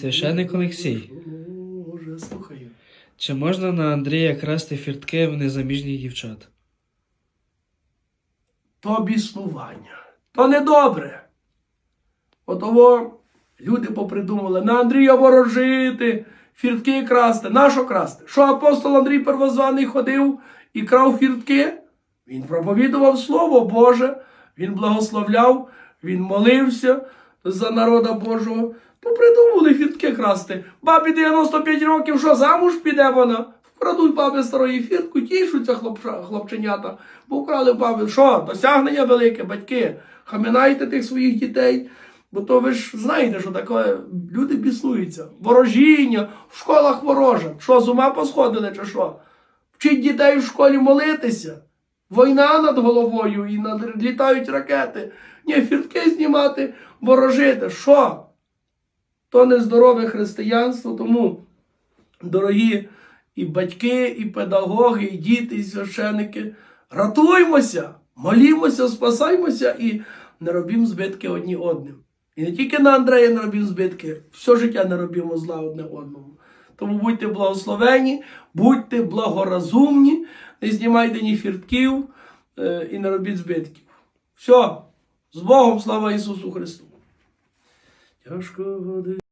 Священник Олексій, Боже, слухаю. чи можна на Андрія красти фіртки в незаміжніх дівчат? То біснування. То недобре. Отого люди попридумали на Андрія ворожити, фіртки красти. Нащо красти? Що апостол Андрій Первозваний ходив і крав фіртки? Він проповідував Слово Боже, він благословляв, він молився за народа Божого. То придумали фіртки красти. Бабі 95 років, що замуж піде вона? Вкрадуть баби старої фіртку, тішуться хлопченята, бо вкрали баби. Що, досягнення велике, батьки, хаминайте тих своїх дітей. Бо то ви ж знаєте, що таке люди біснуються. Ворожіння, в школах вороже. Що, з ума посходили чи що? Вчить дітей в школі молитися. Війна над головою і над літають ракети. Ні, фіртки знімати, ворожити. Що? То нездорове християнство, тому, дорогі і батьки, і педагоги, і діти, і священики, ратуймося, молімося, спасаймося і не робімо збитки одні одним. І не тільки на Андрея не робімо збитки, все життя не робімо зла одне одному. Тому будьте благословені, будьте благоразумні, не знімайте ні фіртків е, і не робіть збитків. Все, з Богом, слава Ісусу Христу! Тяжко.